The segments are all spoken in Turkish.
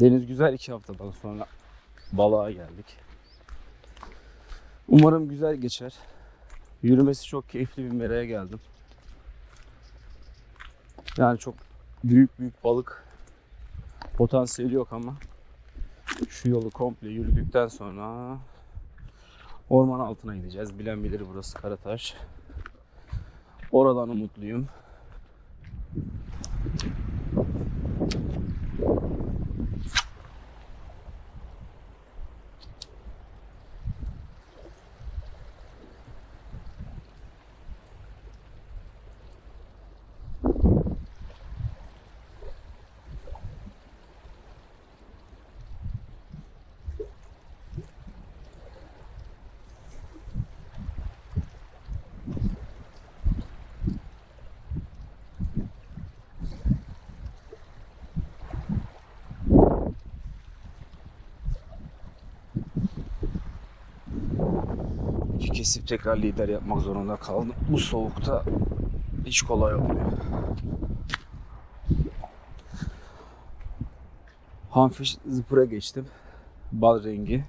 Deniz güzel iki haftadan sonra balığa geldik. Umarım güzel geçer. Yürümesi çok keyifli bir meraya geldim. Yani çok büyük büyük balık potansiyeli yok ama şu yolu komple yürüdükten sonra orman altına gideceğiz. Bilen bilir burası Karataş. Oradan umutluyum. Kesip tekrar lider yapmak zorunda kaldım. Bu soğukta hiç kolay olmuyor. Hanfiş zıpıra geçtim. Bal rengi.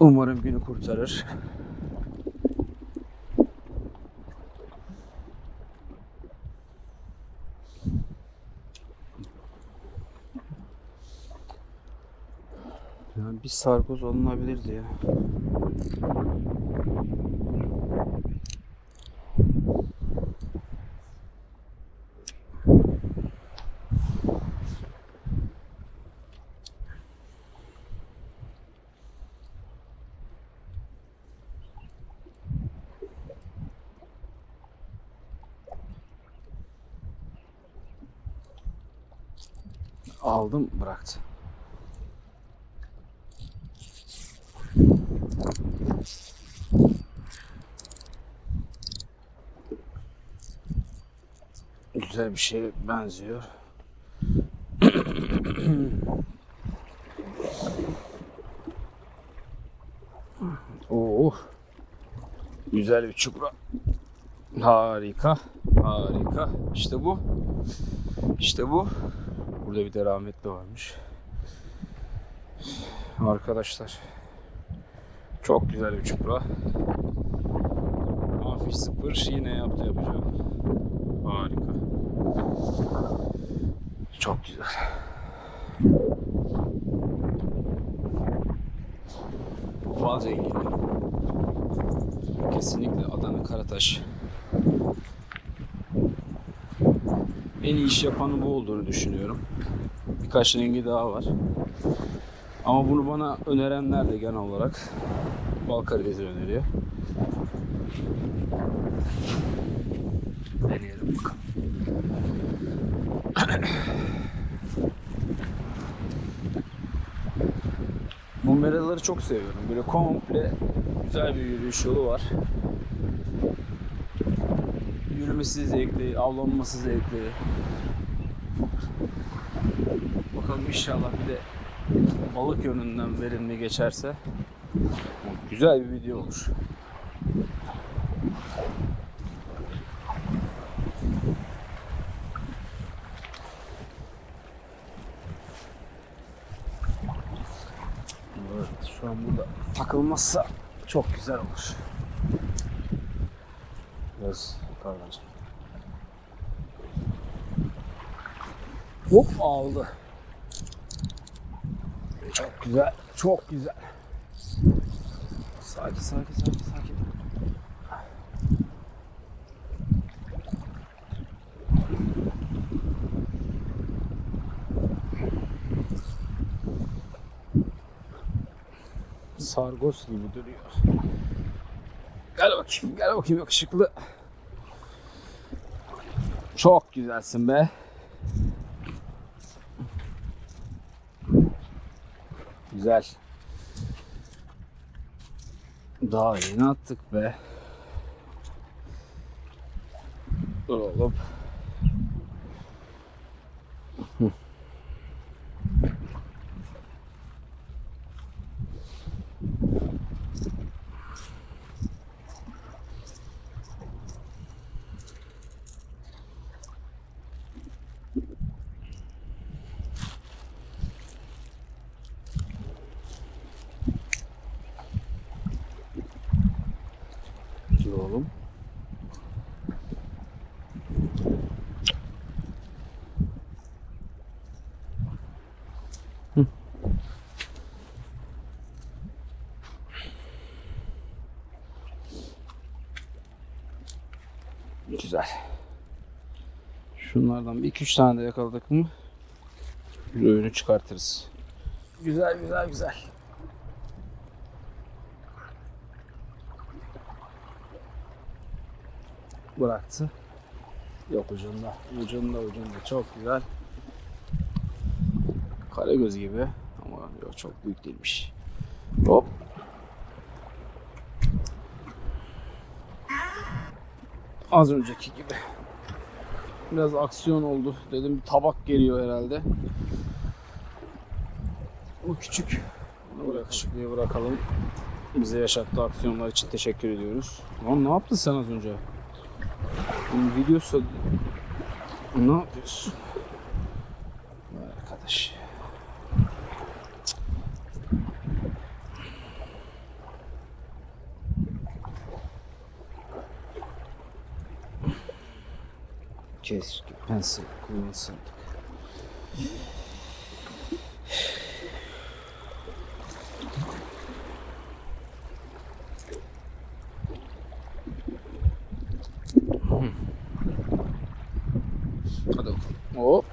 Umarım günü kurtarır. Bir sargoz alınabilirdi ya. Aldım bıraktı. Güzel bir şeye benziyor. Oh. Güzel bir çupra. Harika. Harika. İşte bu. İşte bu. Burada bir de rahmetli varmış. Arkadaşlar. Çok güzel bir çupra. Hafif sıfır yine yaptı yapacağım. Harika. Çok güzel. Bal zengini. Kesinlikle Adana Karataş. En iyi iş yapanı bu olduğunu düşünüyorum. Birkaç rengi daha var. Ama bunu bana önerenler de genel olarak bal karidesi öneriyor. Deneyelim bakalım. Bu meraları çok seviyorum. Böyle komple güzel bir yürüyüş yolu var. Yürümesi zevkli, avlanması zevkli. Bakalım inşallah bir de balık yönünden verimli geçerse güzel bir video olur. Evet, şu an burada takılmazsa çok güzel olur. Biraz pardon. Hop aldı. Çok güzel, çok güzel. Sakin, sakin, sakin, sakin. Sargos gibi duruyor. Gel bakayım, gel bakayım yakışıklı. Çok güzelsin be. Güzel. Daha yeni attık be. Dur oğlum. Güzel. Şunlardan bir iki üç tane de yakaladık mı öğünü çıkartırız. Güzel güzel güzel. Bıraktı. Yok ucunda. Ucunda ucunda. Çok güzel. Karagöz gibi yok çok büyük değilmiş. Hop. Az önceki gibi. Biraz aksiyon oldu. Dedim bir tabak geliyor herhalde. Bu küçük. Bunu yakışıklıya bırakalım. Bize yaşattığı aksiyonlar için teşekkür ediyoruz. Lan ne yaptın sen az önce? Bunun videosu... Ne yapıyorsun? Vay Arkadaş. Keşke pensel kullansaydık. Hadi bakalım. Hop.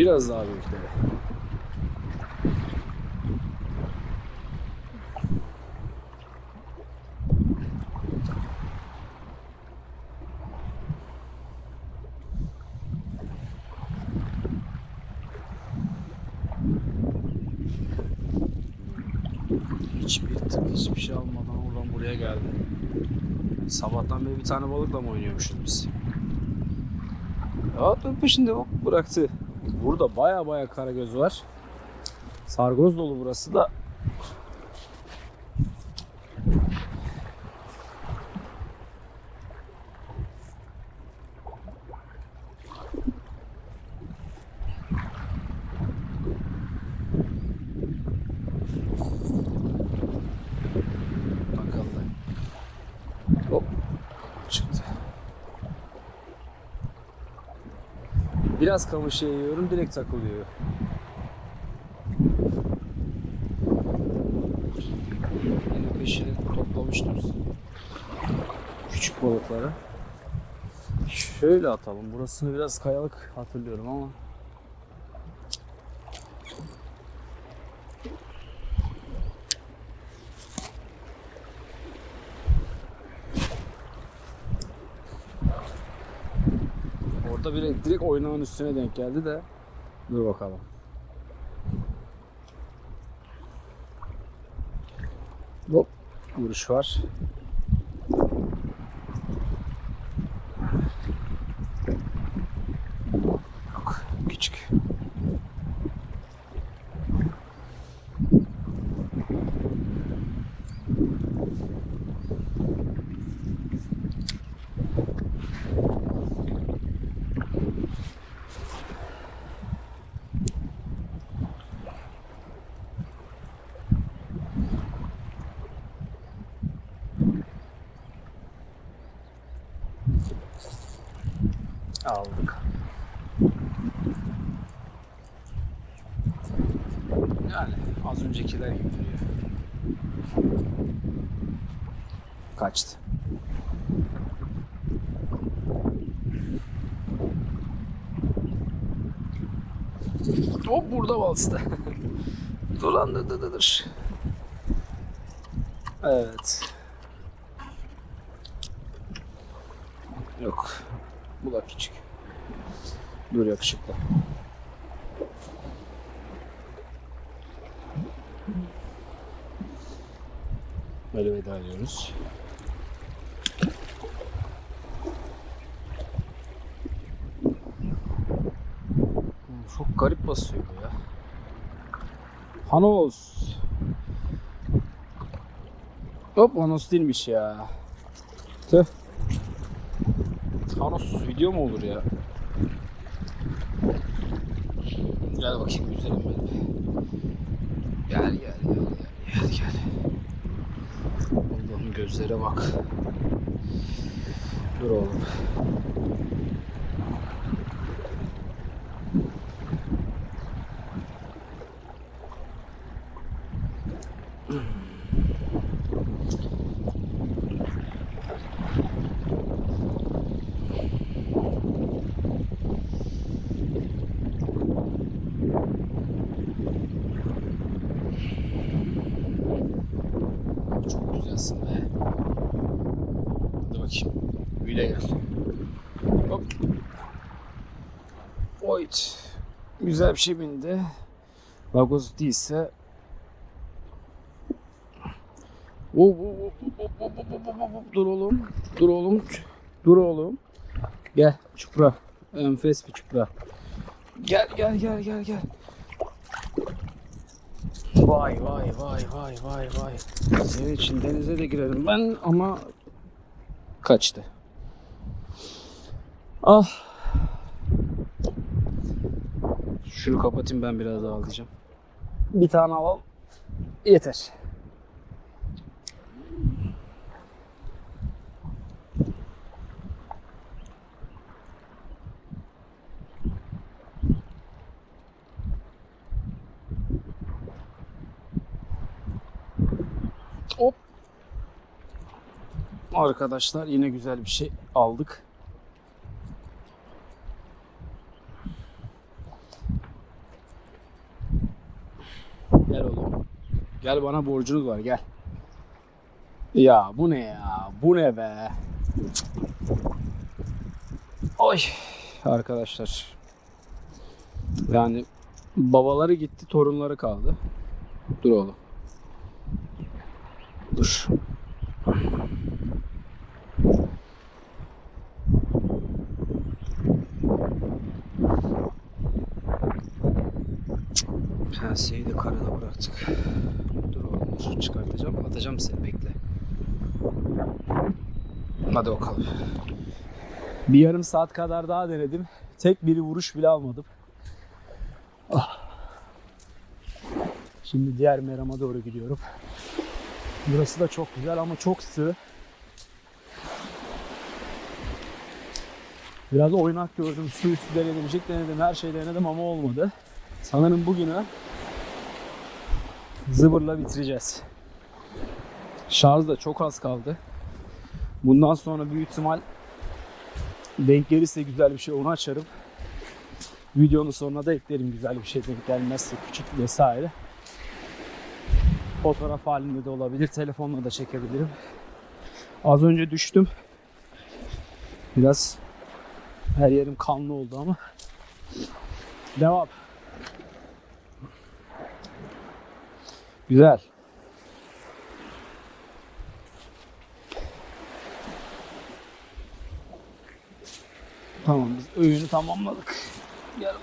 Biraz daha büyükleri. Hiçbir tık hiçbir şey almadan oradan buraya geldi. Sabahtan beri bir tane balıkla mı oynuyormuşuz biz? Ya peşinde hop bıraktı. Burada baya baya karagöz var. Sargoz dolu burası da. Bakalım. Hop çıktı. Biraz kamışı yiyorum direkt takılıyor. Yine peşini toplamıştır. Küçük balıkları. Şöyle atalım. Burasını biraz kayalık hatırlıyorum ama. Orada bir direkt oynağın üstüne denk geldi de. Dur bakalım. Hop. Vuruş var. Yok. Küçük. Aldık. Yani az öncekiler gibi duruyor. Kaçtı. Hop burada bastı. dur. Evet. Yok. Bu da küçük. Dur yakışıklı. Böyle veda ediyoruz. Çok garip basıyor bu ya. Hanos. Hop Hanos değilmiş ya. Thanos'suz video mu olur ya? Gel bakayım güzelim benim. Gel gel gel gel gel gel. Gözlere bak. Dur oğlum. Evet. Güzel bir şey bindi. Lagos değilse Hop hop hop hop hop hop dur oğlum. Dur oğlum. Dur oğlum. Gel çupra. Enfes bir çupra. Gel gel gel gel gel. Vay vay vay vay vay vay. Evet şimdi denize de girerim ben ama kaçtı. Ah Şunu kapatayım ben biraz daha alacağım. Bir tane alalım. Yeter. Hop. Arkadaşlar yine güzel bir şey aldık. Gel bana borcunuz var gel. Ya bu ne ya? Bu ne be? Oy arkadaşlar. Yani babaları gitti, torunları kaldı. Dur oğlum. Dur. Penseyi de karada bıraktık. Dur oğlum dur çıkartacağım. Atacağım seni bekle. Hadi bakalım. Bir yarım saat kadar daha denedim. Tek bir vuruş bile almadım. Ah. Şimdi diğer merama doğru gidiyorum. Burası da çok güzel ama çok sığ. Biraz oynak gördüm. Su üstü jig denedim, her şey denedim ama olmadı. Sanırım bugünü zıbırla bitireceğiz. Şarj da çok az kaldı. Bundan sonra büyük ihtimal denk gelirse güzel bir şey onu açarım. Videonun sonuna da eklerim güzel bir şey denk gelmezse küçük vesaire. Fotoğraf halinde de olabilir. Telefonla da çekebilirim. Az önce düştüm. Biraz her yerim kanlı oldu ama. Devam. Güzel. Tamam biz öğünü tamamladık. Gel.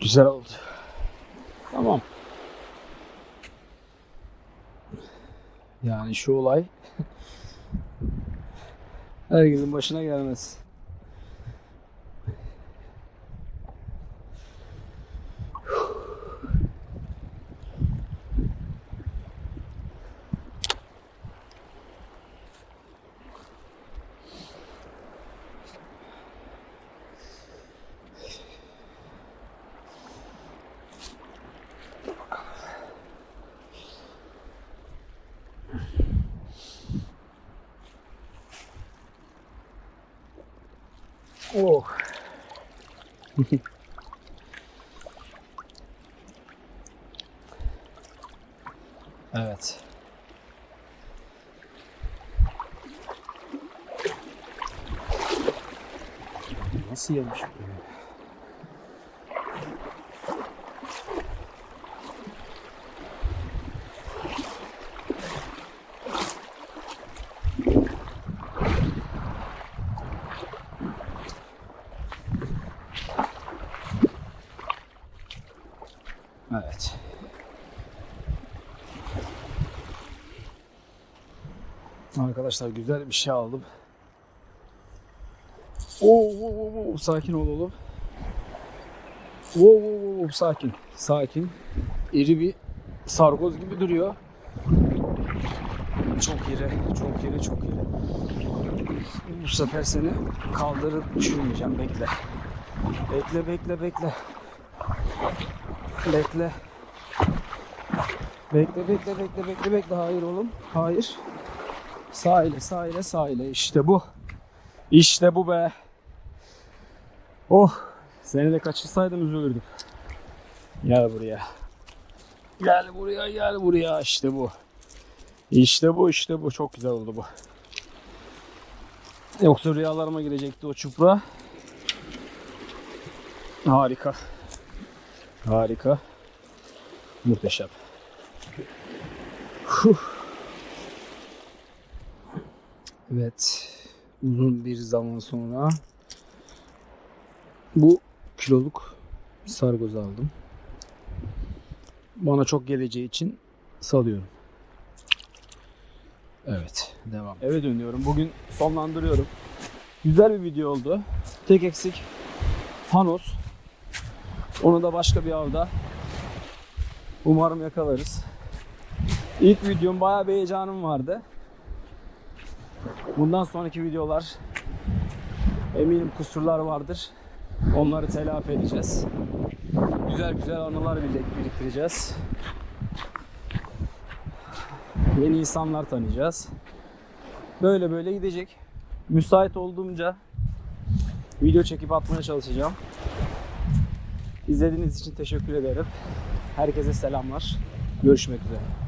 Güzel oldu. Tamam. Yani şu olay herkesin başına gelmez. Oh. evet. Nasıl yemiş bu? ya? Evet. Arkadaşlar güzel bir şey aldım. Oo, oo, oo, sakin ol oğlum. Oo, oo, oo, sakin. Sakin. İri bir sargoz gibi duruyor. çok iri, çok iri, çok iri. Bu sefer seni kaldırıp düşürmeyeceğim. Bekle. Bekle, bekle, bekle. Bekle. Bekle, bekle, bekle, bekle, bekle. Hayır oğlum. Hayır. Sahile, sahile, sahile. İşte bu. İşte bu be. Oh. Seni de kaçırsaydım üzülürdüm. Gel buraya. Gel buraya, gel buraya. İşte bu. İşte bu, işte bu. Çok güzel oldu bu. Yoksa rüyalarıma girecekti o çupra. Harika. Harika. Muhteşem. Huh. Evet. Uzun bir zaman sonra bu kiloluk sargoz aldım. Bana çok geleceği için salıyorum. Evet, devam. Eve dönüyorum. Bugün sonlandırıyorum. Güzel bir video oldu. Tek eksik Fanos. Onu da başka bir avda umarım yakalarız. İlk videom bayağı bir heyecanım vardı. Bundan sonraki videolar eminim kusurlar vardır. Onları telafi edeceğiz. Güzel güzel anılar biriktireceğiz. Yeni insanlar tanıyacağız. Böyle böyle gidecek. Müsait olduğumca video çekip atmaya çalışacağım. İzlediğiniz için teşekkür ederim. Herkese selamlar. Görüşmek üzere.